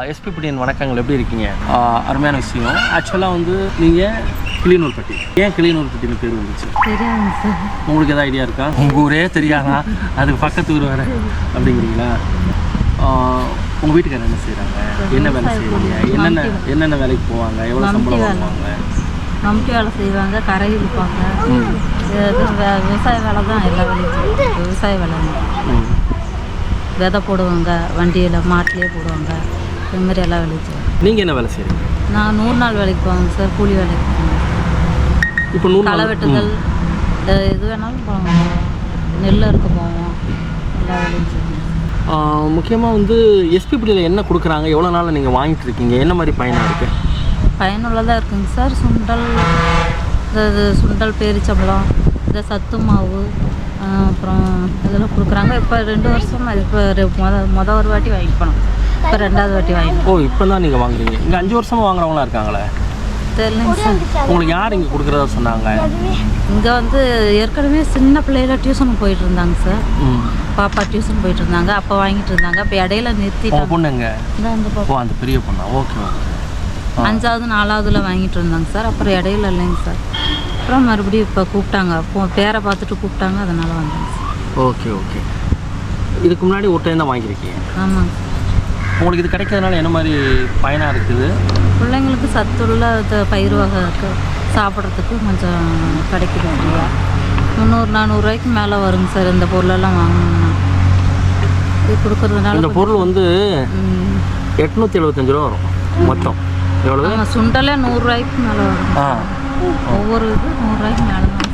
SP பிடியின் வணக்கங்கள் எப்படி இருக்கீங்க? அருமையான விஷயம். ஆக்சுவலாக வந்து நீங்கள் கிளிநூர்பட்டி ஏன் கிளிநூர்பட்டின்னு பேர் வந்துச்சு? உங்களுக்கு எதாவது ஐடியா இருக்கா? உங்கள் ஊரே தெரியாதா? அதுக்கு பக்கத்து ஊர் வேறு. அப்படிங்கிறீங்களா? உங்கள் வீட்டுக்காரர் என்ன செய்கிறாங்க என்ன வேலை செய்வீங்க என்னென்ன என்னென்ன வேலைக்கு போவாங்க? எவ்வளோ சம்பளம். வாங்குவாங்க? நம்பிக்கை வேலை செய்வாங்க கரை இழுப்பாங்க. இது வே- விவசாய வேலை தான் எல்லா வேலையும். விவசாய வேலை. விதை போடுவாங்க வண்டியில் மாட்டிலே போடுவாங்க. இது மாதிரி எல்லா வேலையும் நீங்கள் என்ன வேலை செய்கிறீங்க நான் நூறு நாள் வேலைக்கு போவாங்க சார் கூலி வேலைக்கு போவாங்க இப்போ நூறு களை நாள் வெட்டுதல் எது வேணாலும் போவாங்க நெல் அறுக்க போவோம் எல்லா வேலையும் முக்கியமாக வந்து எஸ்பி பிடியில் என்ன கொடுக்குறாங்க? எவ்வளோ நாள் நீங்கள் வாங்கிட்டு இருக்கீங்க? என்ன மாதிரி பயனாக இருக்குது பயனுள்ளதாக இருக்குங்க சார். சுண்டல் இந்த இது சுண்டல் பேரிச்சம்பழம் இந்த சத்து மாவு ஆஹ் அப்புறம் இதெல்லாம் கொடுக்குறாங்க. இப்போ ரெண்டு வருஷம் இப்போ முத முத ஒரு வாட்டி வாங்கிட்டு போனோம் இப்போ ரெண்டாவது வாட்டி வாங்கிட்டு ஓ இப்போ தான் நீங்கள் வாங்குறீங்க. இங்கே அஞ்சு வருஷமாக வாங்குறவங்களாம் இருக்காங்களே. தெரியலங்க சார். உங்களுக்கு யார் இங்கே கொடுக்குறதா சொன்னாங்க? இங்கே வந்து ஏற்கனவே சின்ன பிள்ளையில டியூஷன் போயிட்டு இருந்தாங்க சார். பாப்பா டியூஷன் போயிட்டு இருந்தாங்க அப்போ வாங்கிட்டு இருந்தாங்க. அப்போ இடையில நிறுத்திட்டாங்க. பொண்ணுங்க ஓ பாப்பா. அந்த பெரிய பொண்ணா? Okay okay. அஞ்சாவது நாலாவதுல வாங்கிட்டு இருந்தாங்க சார். அப்புறம் இடையில இல்லைங்க சார். அப்புறம் மறுபடியும் இப்போ கூப்பிட்டாங்க. அப்போ பேரை பார்த்துட்டு கூப்பிட்டாங்க. அதனால வந்தாங்க சார். Okay okay. இதுக்கு முன்னாடி ஒரு டைம் தான் வாங்கியிருக்கீங்க. ஆமாங்க சார். உங்களுக்கு இது கிடைக்கிறதுனால என்ன மாதிரி பயனாக இருக்குது? பிள்ளைங்களுக்கு சத்துள்ள பயிர் வகை சாப்பிட்றதுக்கு கொஞ்சம் கிடைக்குது ஃப்ரீயா முந்நூறு நானூறுரூவாய்க்கு மேலே வருங்க சார் இந்த பொருளெல்லாம் வாங்கணும்னா. இது கொடுக்கறதுனால இந்த பொருள் வந்து எட்நூற்றி எழுபத்தஞ்சு ரூபா வரும் மொத்தம். எவ்வளவு? ஆமா, சுண்டலே நூறுரூவாய்க்கு மேலே வரும். ஆ. ஒவ்வொரு இது நூறுரூவாய்க்கு மேலே தான்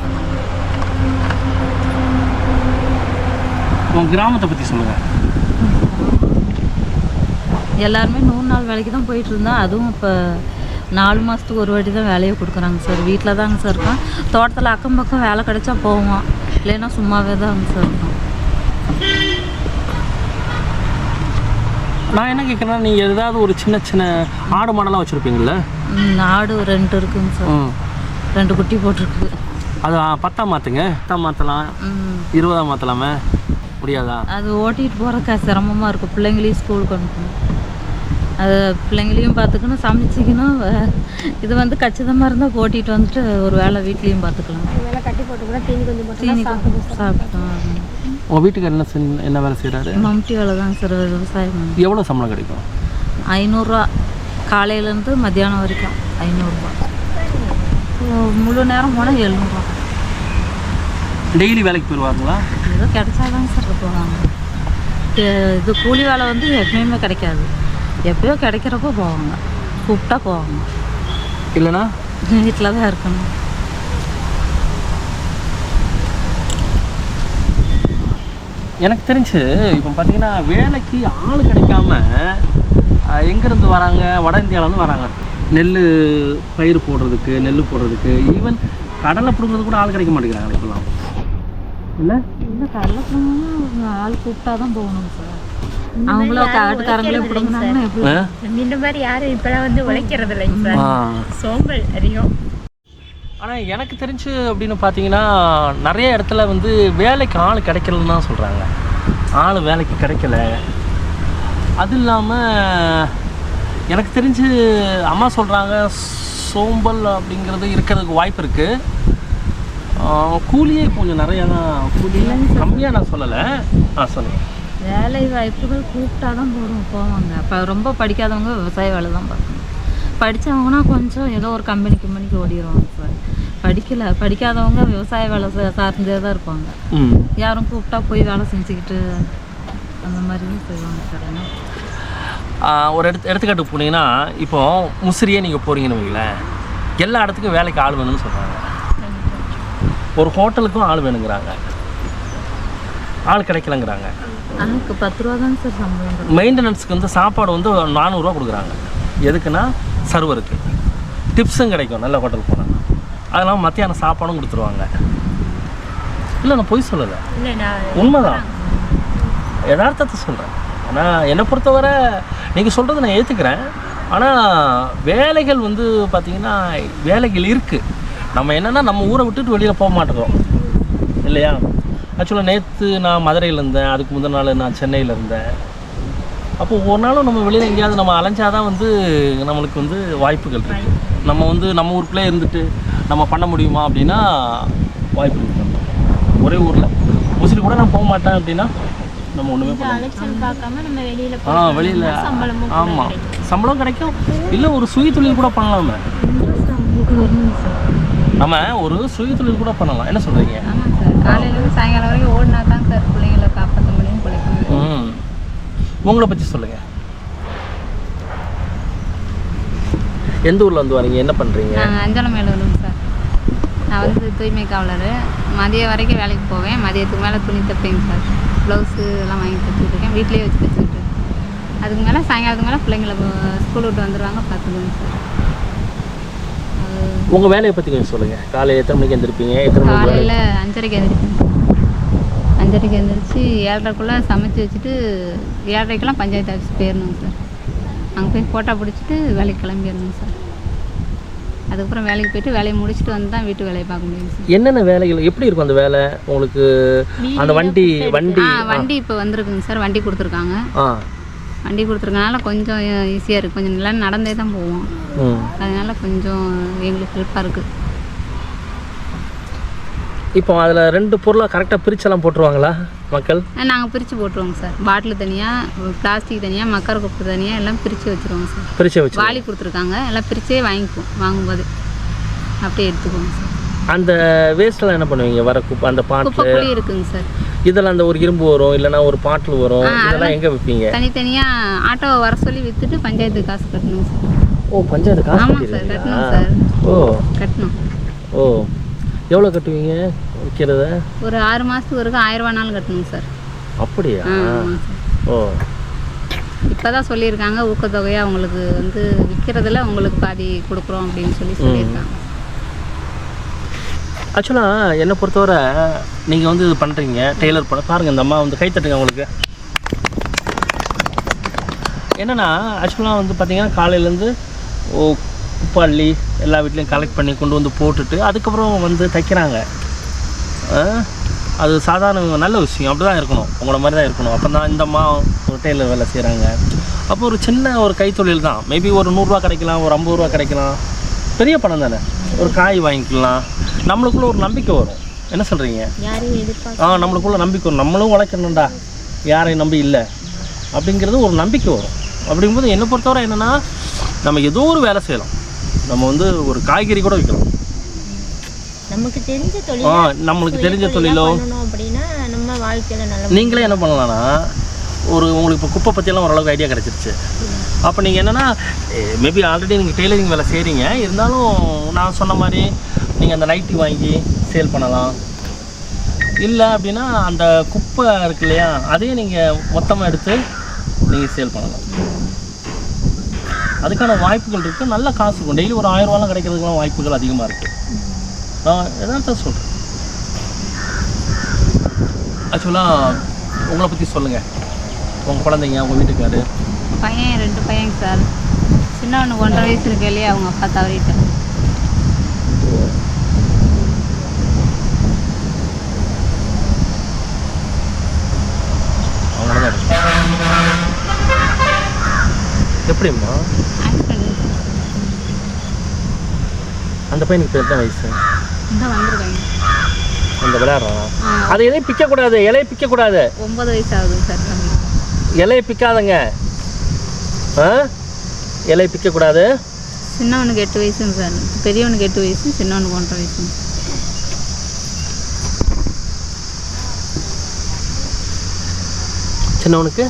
உங்கள் கிராமத்தை பற்றி சொல்லுங்கள் எல்லாருமே நூறு நாள் வேலைக்கு தான் போயிட்டு இருந்தோம் அதுவும் இப்போ நாலு மாதத்துக்கு ஒரு வாட்டி தான் வேலையை கொடுக்குறாங்க சார். வீட்டில் தாங்க சார் இருக்கோம் தோட்டத்தில் அக்கம் பக்கம் வேலை கிடைச்சா போவோம் இல்லைன்னா சும்மாவே தாங்க சார் இருக்கோம் நான் என்ன கேட்குறேன்னா நீங்கள் ஏதாவது ஒரு சின்ன சின்ன ஆடு மாடெல்லாம் வச்சுருப்பீங்கள ஆடு ரெண்டு இருக்குங்க சார். ரெண்டு குட்டி போட்டிருக்கு. அது ஆ, பத்தா மாற்றுங்க பத்தா மாற்றலாம் ம், இருபதா மாற்றலாமே முடியாதா? அது ஓட்டிகிட்டு போகிறக்க சிரமமாக இருக்கும். பிள்ளைங்களையும் ஸ்கூலுக்கு அனுப்பணும். அது பிள்ளைங்களையும் பார்த்துக்கணும் சமைச்சிக்கணும். வே- இது வந்து கச்சிதமாக இருந்தால் ஓட்டிகிட்டு வந்துட்டு ஒரு வேளை வீட்லேயும் பார்த்துக்கலாம். வேலை தீனி தீனி சாப்பிட்டோம். உங்கள் வீட்டுக்கு என்ன என்ன வேலை செய்கிறாரு மம்டி வேலை தாங்க சார் விவசாயம் எவ்வளோ சம்பளம் கிடைக்கும்? ஐநூறுரூவா. காலையிலேருந்து மத்தியானம் வரைக்கும் ஐநூறுரூவா. முழு நேரம் போனால் எழுநூறுவா. டெய்லி வேலைக்கு போயிடுவாங்களா ஏதோ கிடைச்சாதாங்க சார் போவாங்க. இது கூலி வேலை வந்து எப்பயுமே கிடைக்காது. எப்பயோ கிடைக்கிறப்போ போவாங்க. கூப்பிட்டா போவாங்க. இல்லைனா வீட்டில் தான் இருக்கணும். எனக்கு தெரிஞ்சு இப்போ பார்த்தீங்கன்னா வேலைக்கு ஆள் கிடைக்காம எங்கேருந்து வராங்க? வட இந்தியாவிலேருந்து வராங்க. நெல் பயிர் போடுறதுக்கு நெல் போடுறதுக்கு ஈவன் கடலை பிடுங்கிறது கூட ஆள் கிடைக்க மாட்டேங்கிறாங்க இப்போலாம் இல்லை இல்லை கடலை போகணும்னா ஆள் கூப்பிட்டா தான் போகணும் சார். அவங்களும் காட்டுக்காரங்களே பிடுங்கினாங்கன்னா இந்த மாதிரி யாரும் இப்பெல்லாம் வந்து உழைக்கிறது இல்லைங்க சார். ஆ. சோம்பல் அதிகம். ஆனால் எனக்கு தெரிஞ்சு அப்படின்னு பார்த்தீங்கன்னா நிறைய இடத்துல வந்து வேலைக்கு ஆள் கிடைக்கலன்னு தான் சொல்கிறாங்க ஆள் வேலைக்கு கிடைக்கல. அது இல்லாமல் எனக்கு தெரிஞ்சு அம்மா சொல்கிறாங்க சோம்பல் அப்படிங்கிறது இருக்கிறதுக்கு வாய்ப்பு இருக்குது கூலியே கொஞ்சம் நிறையா தான் கூலி கம்மியாக நான் சொல்லலை. ஆ சொல்லுங்கள் வேலை வாய்ப்புகள் கூப்பிட்டா தான் போடுவோம் போவாங்க. இப்போ ரொம்ப படிக்காதவங்க விவசாய வேலை தான் பார்க்கணும். படித்தவங்கன்னா கொஞ்சம் ஏதோ ஒரு கம்பெனி கம்பெனிக்கு ஓடிடுவாங்க சார். படிக்கல படிக்காதவங்க விவசாய வேலை சார்ந்தே தான் இருப்பாங்க. யாரும் கூப்பிட்டா போய் வேலை செஞ்சுக்கிட்டு அந்த மாதிரி செய்வாங்க சார் ஒரு எடுத்து எடுத்துக்காட்டு போனீங்கன்னா இப்போ முசிறியே நீங்கள் போகிறீங்கன்னு வைங்களேன். எல்லா இடத்துக்கும் வேலைக்கு ஆள் வேணும்னு சொல்கிறாங்க ஒரு ஹோட்டலுக்கும் ஆள் வேணுங்கிறாங்க. ஆள் கிடைக்கலங்கிறாங்க. பத்து ரூபா தாங்க சார் சம்பளம். மெயின்டெனன்ஸுக்கு வந்து சாப்பாடு வந்து நானூறுரூவா கொடுக்குறாங்க. எதுக்குன்னா சர்வருக்கு. டிப்ஸும் கிடைக்கும் நல்ல ஹோட்டல் போனால் அதெல்லாம் மத்தியானம் சாப்பாடும் கொடுத்துருவாங்க. இல்லை நான் பொய் சொல்லலை. உண்மைதான். யதார்த்தத்தை சொல்கிறேன் ஆனால் என்னை பொறுத்தவரை நீங்கள் சொல்கிறத நான் ஏற்றுக்கிறேன் ஆனால் வேலைகள் வந்து பார்த்திங்கன்னா வேலைகள் இருக்குது நம்ம என்னென்னா நம்ம ஊரை விட்டுட்டு வெளியில் போக மாட்டேங்கிறோம் இல்லையா? ஆக்சுவலாக நேற்று நான் மதுரையில் இருந்தேன். அதுக்கு முந்தின நாள் நான் சென்னையில் இருந்தேன். அப்போ ஒரு நாளும் நம்ம வெளியில் எங்கேயாவது நம்ம அலைஞ்சாதான் வந்து நம்மளுக்கு வந்து வாய்ப்புகள் இருக்கு. நம்ம வந்து நம்ம ஊருக்குள்ளே இருந்துட்டு நம்ம பண்ண முடியுமா அப்படின்னா வாய்ப்பு இருக்கு. ஒரே ஊரில். முஸ்லீம் கூட நான் போக மாட்டேன் அப்படின்னா நம்ம ஒன்றுமே பண்ண முடியாது. அலைச்சல் பார்க்காம நம்ம வெளியில ஆ வெளியில் ஆமாம். சம்பளம் கிடைக்கும். இல்லை ஒரு சுய தொழில் கூட பண்ணலாமே. நம்ம ஒரு சுய தொழில் கூட பண்ணலாம். என்ன சொல்கிறீங்க ஆமாம் சார். காலையிலேருந்து சாயங்காலம் வரைக்கும் ஓடினா தான் சார் பிள்ளைங்களை காப்பாற்ற முடியும் பிழைக்க முடியும். ம். உங்களை பற்றி சொல்லுங்கள் எந்த ஊரில் வந்து வரீங்க? என்ன பண்ணுறீங்க நாங்கள் அஞ்சலம் மேலூருங்க சார். நான் வந்து தூய்மை காவலர். மதியம் வரைக்கும் வேலைக்கு போவேன். மதியத்துக்கு மேலே துணி தைப்பேங்க சார். ப்ளவுஸு எல்லாம் வாங்கி தைச்சிட்டு இருக்கேன். வீட்லேயே வச்சு தைச்சிட்டு அதுக்கு மேலே சாயங்காலத்துக்கு மேலே பிள்ளைங்களை ஸ்கூல் விட்டு வந்துடுவாங்க பார்த்துக்குவேங்க சார். உங்கள் வேலையை பற்றி கொஞ்சம் சொல்லுங்கள் காலையில் எத்தனை மணிக்கு எழுந்திருப்பீங்க எத்தனை மணிக்கு காலையில் அஞ்சரைக்கு எழுந்திரிப்பேன் அஞ்சரைக்கு எழுந்திரிச்சு ஏழரைக்குள்ளே சமைச்சு வச்சுட்டு ஏழரைக்கெல்லாம் பஞ்சாயத்து ஆஃபீஸ் போயிடணுங்க சார். அங்கே போய் ஃபோட்டோ பிடிச்சிட்டு வேலைக்கு கிளம்பிடணுங்க சார். அதுக்கப்புறம் வேலைக்கு போயிட்டு வேலையை முடிச்சுட்டு வந்து தான் வீட்டு வேலையை பார்க்க முடியும் சார். என்னென்ன வேலைகள் எப்படி இருக்கும் அந்த வேலை? உங்களுக்கு அந்த வண்டி வண்டி ஆ வண்டி இப்போ வந்திருக்குங்க சார். வண்டி கொடுத்துருக்காங்க. வண்டி கொடுத்துருக்கனால கொஞ்சம் ஈஸியாக இருக்குது கொஞ்சம் நல்லா நடந்தே தான் போவோம். அதனால கொஞ்சம் எங்களுக்கு ஹெல்ப்பாக இருக்குது இப்போ அதில் ரெண்டு பொருளாக கரெக்டாக பிரிச்செல்லாம் போட்டுருவாங்களா மக்கள்? நாங்கள் பிரித்து போட்டுருவோங்க சார். பாட்டில் தனியாக பிளாஸ்டிக் தனியாக மக்கர் குப்பை தனியாக எல்லாம் பிரித்து வச்சுருவோங்க சார். பிரிச்சே வச்சு வாளி கொடுத்துருக்காங்க. எல்லாம் பிரிச்சே வாங்கிக்குவோம். வாங்கும்போது அப்படியே எடுத்துக்குவோங்க சார். அந்த வேஸ்ட்டெல்லாம் என்ன பண்ணுவீங்க? வர குப்பை அந்த பாட்டில் இருக்குங்க சார். இதெல்லாம் அந்த ஒரு இரும்பு வரும் இல்லைன்னா ஒரு பாட்டில் வரும். இதெல்லாம் எங்கே வைப்பீங்க? தனித்தனியாக ஆட்டோவை வர சொல்லி விற்றுட்டு பஞ்சாயத்துக்கு காசு கட்டணுங்க சார். ஓ பஞ்சாயத்து காசு கட்டணும் சார். ஓ. கட்டணும். ஓ. எவ்வளோ கட்டுவீங்க விற்கிறத ஒரு ஆறு மாதத்துக்கு ஒருக்கா ஆயிரம் ரூபானாலும் கட்டணுங்க சார். அப்படியா? ஓ. இப்போ தான் சொல்லியிருக்காங்க ஊக்கத்தொகையாக அவங்களுக்கு வந்து விற்கிறதுல உங்களுக்கு பாதி கொடுக்குறோம் அப்படின்னு சொல்லி சொல்லியிருக்காங்க. ஆக்சுவலாக என்னை பொறுத்தவரை நீங்கள் வந்து இது பண்ணுறீங்க டெய்லர் பண்ண பாருங்கள் இந்த அம்மா வந்து கை தட்டுங்க உங்களுக்கு. என்னென்னா ஆக்சுவலாக வந்து பார்த்திங்கன்னா காலையிலேருந்து ஓ குப்பை அள்ளி எல்லா வீட்லேயும் கலெக்ட் பண்ணி கொண்டு வந்து போட்டுட்டு அதுக்கப்புறம் வந்து தைக்கிறாங்க. அது சாதாரண நல்ல விஷயம். அப்படி தான் இருக்கணும். உங்களை மாதிரி தான் இருக்கணும். அப்போ தான் இந்த அம்மா ஒரு டெய்லர் வேலை செய்கிறாங்க அப்போ ஒரு சின்ன ஒரு கைத்தொழில் தான். மேபி ஒரு நூறுரூவா கிடைக்கலாம் ஒரு ஐம்பது ரூபா கிடைக்கலாம். பெரிய பணம் தானே. ஒரு காய் வாங்கிக்கலாம். நம்மளுக்குள்ள ஒரு நம்பிக்கை வரும். என்ன சொல்கிறீங்க ஆ நம்மளுக்குள்ள நம்பிக்கை வரும். நம்மளும் உழைக்கணும்டா. யாரையும் நம்பி இல்லை. அப்படிங்கிறது ஒரு நம்பிக்கை வரும். அப்படிங்கும்போது என்னை பொறுத்தவரை என்னென்னா நம்ம ஏதோ ஒரு வேலை செய்யலாம். நம்ம வந்து ஒரு காய்கறி கூட விற்கலாம். நமக்கு தெரிஞ்ச ஆ தொழில் நம்மளுக்கு தெரிஞ்ச தொழிலோ பண்ணணும் அப்படின்னா நம்ம வாழ்க்கையில நல்ல நீங்களே என்ன பண்ணலாம்னா ஒரு உங்களுக்கு இப்போ குப்பை பற்றியெல்லாம் ஓரளவுக்கு ஐடியா கிடச்சிருச்சு. அப்போ நீங்கள் என்னென்னா மேபி ஆல்ரெடி நீங்கள் டெய்லரிங் வேலை செய்கிறீங்க இருந்தாலும் நான் சொன்ன மாதிரி நீங்கள் அந்த நைட்டி வாங்கி சேல் பண்ணலாம். இல்லை அப்படின்னா அந்த குப்பை இருக்கு இல்லையா அதையும் நீங்கள் மொத்தமாக எடுத்து நீங்கள் சேல் பண்ணலாம். அதுக்கான வாய்ப்புகள் இருக்குது நல்ல காசு இருக்கும். டெய்லி ஒரு ஆயிரம் ரூபாலாம் கிடைக்கிறதுக்குலாம் வாய்ப்புகள் அதிகமாக இருக்குது நான் எதாவது சொல்கிறேன் ஆக்சுவலாக உங்களை பற்றி சொல்லுங்கள் உங்கள் குழந்தைங்க உங்கள் வீட்டுக்காரு. பையன் ரெண்டு பையன் சார். சின்னவனுக்கு ஒன்றரை வயசு இருக்கையிலேயே அவங்க அப்பா தவறிட்டாங்க அவங்கள தான் இருக்கு எப்படிம்மா? அந்த பையனுக்கு தான் வயசு? அந்த விளையாடுறான் அதை இலையை பிக்கக்கூடாது இலையை பிக்கக்கூடாது. ஒன்பது வயசு ஆகுது சார் இலையை பிக்காதங்க. ஆ? இலையை பிக்கக்கூடாது. சின்னவனுக்கு எட்டு வயசுங்க சார். பெரியவனுக்கு எட்டு வயசு சின்னவனுக்கு ஒன்றரை வயசுங்க சின்னவனுக்கு?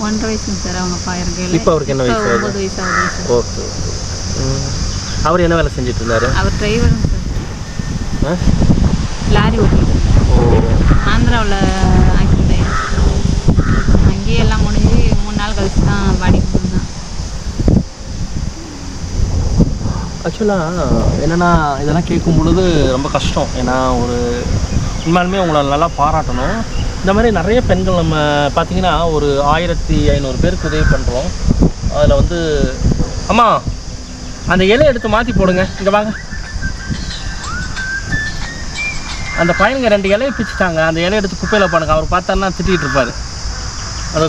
ஒன்றரை வயசுங்க சார் அவங்க இருக்கையில் இப்போ அவருக்கு என்ன வயசு? ஒன்பது வயசு ஆகுது ஓகே. அவர் என்ன வேலை செஞ்சுட்டு இருந்தாரு அவர் டிரைவருங்க சார். லாரி ஓட்டிட்டு ஓ. ஆந்திராவில் ஆக்சிடென்ட் ஆயிடுச்சு அங்கேயே எல்லாம் முடிஞ்சு மூணு நாள் கழிச்சு தான் பாடி ஆக்சுவலாக என்னென்னா இதெல்லாம் கேட்கும் பொழுது ரொம்ப கஷ்டம். ஏன்னா ஒரு உண்மையாலுமே உங்களை நல்லா பாராட்டணும். இந்த மாதிரி நிறைய பெண்கள் நம்ம பார்த்தீங்கன்னா ஒரு ஆயிரத்தி ஐநூறு பேருக்கு உதவி பண்ணுறோம் அதில் வந்து அம்மா அந்த இலையை எடுத்து மாற்றி போடுங்க. இங்கே வாங்க. அந்த பையனுங்க ரெண்டு இலையை பிச்சுட்டாங்க. அந்த இலையை எடுத்து குப்பையில் போடுங்க. அவர் பார்த்தாருன்னா திட்டிகிட்டு இருப்பார். அதை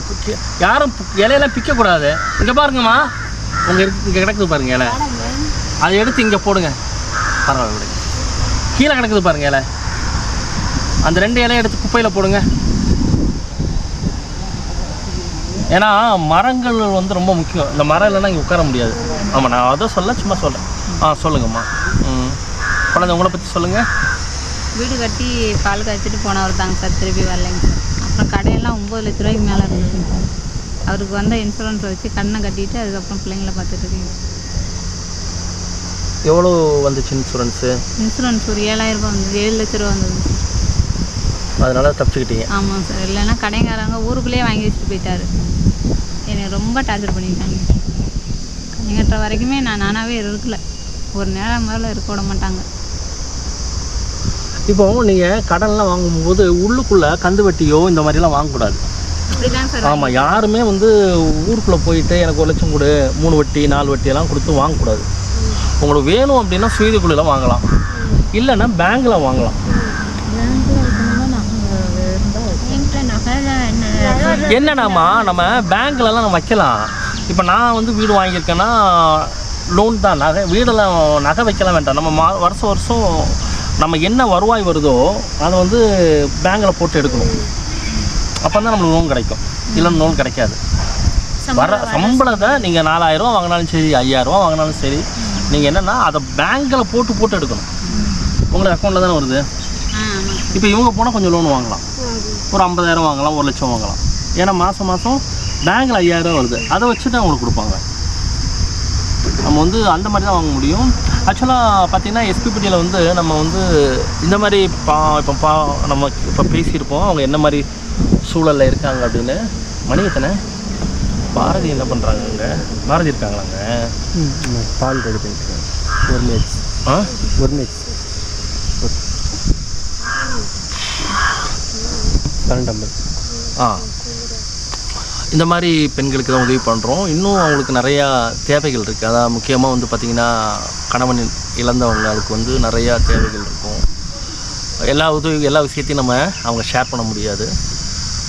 யாரும் இலையெல்லாம் பிக்கக்கூடாது. இங்கே பாருங்கம்மா. உங்கள் இருக்கு இங்கே கிடக்குது பாருங்கள் இலை. அதை எடுத்து இங்கே போடுங்க. பரவாயில்ல விடுங்க கீழே கிடக்குது பாருங்கள் இலை. அந்த ரெண்டு இலையை எடுத்து குப்பையில் போடுங்க. ஏன்னா மரங்கள் வந்து ரொம்ப முக்கியம். இந்த மரம் இல்லைன்னா இங்கே உட்கார முடியாது. ஆமாம் நான் அதை சொல்ல சும்மா சொல்கிறேன் ஆ சொல்லுங்கம்மா. ம். குழந்தை உங்களை பற்றி சொல்லுங்கள் வீடு கட்டி பால் காய்ச்சிட்டு போனவர் தாங்க சார் திருப்பி வரலைங்க சார். அப்புறம் கடையெல்லாம் ஒம்பது லட்ச ரூபாய்க்கு மேலே இருந்துச்சுங்க சார். அவருக்கு வந்த இன்சூரன்ஸை வச்சு கண்ணை கட்டிட்டு அதுக்கப்புறம் பிள்ளைங்கள பார்த்துட்டு இருக்கீங்க எவ்வளோ வந்துச்சு இன்சூரன்ஸு இன்சூரன்ஸ் ஒரு ஏழாயிரம் ரூபாய் வந்தது ஏழு லட்ச ரூபா வந்தது அதனால் தப்பிச்சுக்கிட்டீங்க. ஆமாம் சார். இல்லைன்னா கடைக்காரங்க ஊருக்குள்ளேயே வாங்கி வச்சுட்டு போயிட்டாரு. என்னை ரொம்ப டார்ச்சர் பண்ணிட்டாங்க கண்ணி கட்டுற வரைக்குமே நான் நானாகவே இருக்கல. ஒரு நேரம் மேலே இருக்க விட மாட்டாங்க. இப்போ நீங்கள் கடன்லாம் வாங்கும்போது உள்ளுக்குள்ளே கந்து வட்டியோ இந்த மாதிரிலாம் வாங்கக்கூடாது. அப்படி தான் சார் ஆமாம் யாருமே வந்து ஊருக்குள்ளே போயிட்டு எனக்கு ஒரு லட்சம் கொடு மூணு வட்டி நாலு வட்டியெல்லாம் கொடுத்து வாங்கக்கூடாது. உங்களுக்கு வேணும் அப்படின்னா சுயதிக்குள்ளே வாங்கலாம். இல்லைன்னா பேங்க்கில் வாங்கலாம். என்கிட்ட நகை என்ன என்னடாமா நம்ம பேங்க்லலாம் நம்ம வைக்கலாம். இப்போ நான் வந்து வீடு வாங்கியிருக்கேன்னா லோன் தான். நகை வீடெல்லாம் நகை வைக்கலாம் வேண்டாம். நம்ம மா வருஷம் வருஷம் நம்ம என்ன வருவாய் வருதோ அதை வந்து பேங்க்கில் போட்டு எடுக்கணும். அப்போ தான் நம்மளுக்கு லோன் கிடைக்கும். இல்லைன்னா லோன் கிடைக்காது. வர சம்பளத்தை நீங்கள் நாலாயிரரூவா வாங்கினாலும் சரி ஐயாயிரரூவா வாங்கினாலும் சரி நீங்கள் என்னென்னா அதை பேங்க்கில் போட்டு போட்டு எடுக்கணும். உங்களுக்கு அக்கௌண்ட்டில் தானே வருது? இப்போ இவங்க போனால் கொஞ்சம் லோன் வாங்கலாம். ஒரு ஐம்பதாயிரம் வாங்கலாம் ஒரு லட்சம் வாங்கலாம். ஏன்னா மாதம் மாதம் பேங்க்கில் ஐயாயிரம் வருது. அதை வச்சு தான் அவங்களுக்கு கொடுப்பாங்க. நம்ம வந்து அந்த மாதிரி தான் வாங்க முடியும். ஆக்சுவலாக பார்த்தீங்கன்னா எஸ்பிபிடியில் வந்து நம்ம வந்து இந்த மாதிரி பா இப்போ பா நம்ம இப்போ பேசியிருப்போம். அவங்க என்ன மாதிரி சூழலில் இருக்காங்க அப்படின்னு. மணி எத்தனை பாரதி என்ன பண்ணுறாங்க அங்கே பாரதி இருக்காங்களாங்க? பால் ரெடி பண்ணிக்கிறேன் ஒரு மினிட்ஸ் ஆ? ஒரு மினிட்ஸ் கரண்ட் நம்பர் ஆ. இந்த மாதிரி பெண்களுக்கு தான் உதவி பண்ணுறோம் இன்னும் அவங்களுக்கு நிறையா தேவைகள் இருக்குது அதான் முக்கியமாக வந்து பார்த்திங்கன்னா கணவன் இழந்தவங்களுக்கு வந்து நிறையா தேவைகள் இருக்கும். எல்லா உதவி எல்லா விஷயத்தையும் நம்ம அவங்க ஷேர் பண்ண முடியாது.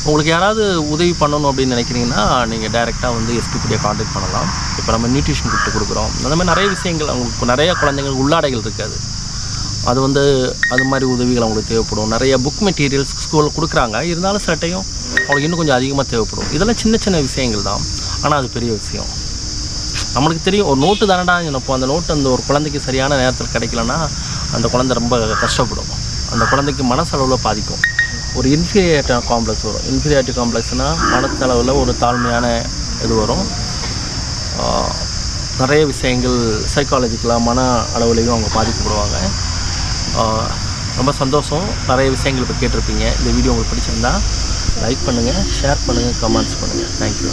உங்களுக்கு யாராவது உதவி பண்ணணும் அப்படின்னு நினைக்கிறீங்கன்னா நீங்கள் டைரெக்டாக வந்து எஸ்பிபிடியை காண்டாக்ட் பண்ணலாம். இப்போ நம்ம நியூட்ரிஷன் கிட்ட கொடுக்குறோம். அந்த மாதிரி நிறைய விஷயங்கள் அவங்களுக்கு நிறைய குழந்தைங்களுக்கு உள்ளாடைகள் இருக்காது. அது வந்து அது மாதிரி உதவிகள் அவங்களுக்கு தேவைப்படும். நிறைய புக் மெட்டீரியல்ஸ் ஸ்கூலில் கொடுக்குறாங்க. இருந்தாலும் சட்டையும் அவங்களுக்கு இன்னும் கொஞ்சம் அதிகமாக தேவைப்படும். இதெல்லாம் சின்ன சின்ன விஷயங்கள் தான். ஆனால் அது பெரிய விஷயம். நம்மளுக்கு தெரியும் ஒரு நோட்டு தானடா நினைப்போம் அந்த நோட்டு அந்த ஒரு குழந்தைக்கு சரியான நேரத்தில் கிடைக்கலன்னா அந்த குழந்தை ரொம்ப கஷ்டப்படும். அந்த குழந்தைக்கு மனசளவில் பாதிக்கும். ஒரு இன்ஃபீரியாரிட்டி காம்ப்ளெக்ஸ் வரும். இன்ஃபீரியாரிட்டி காம்ப்ளெக்ஸ்னால் மனசளவில் ஒரு தாழ்மையான இது வரும். நிறைய விஷயங்கள் சைக்காலஜிக்கலாக மன அளவுலேயும் அவங்க பாதிக்கப்படுவாங்க. ரொம்ப சந்தோஷம். நிறைய விஷயங்கள் இப்போ கேட்டிருப்பீங்க. இந்த வீடியோ உங்களுக்கு பிடிச்சிருந்தா லைக் பண்ணுங்கள் ஷேர் பண்ணுங்கள் கமெண்ட்ஸ் பண்ணுங்கள் தேங்க்யூ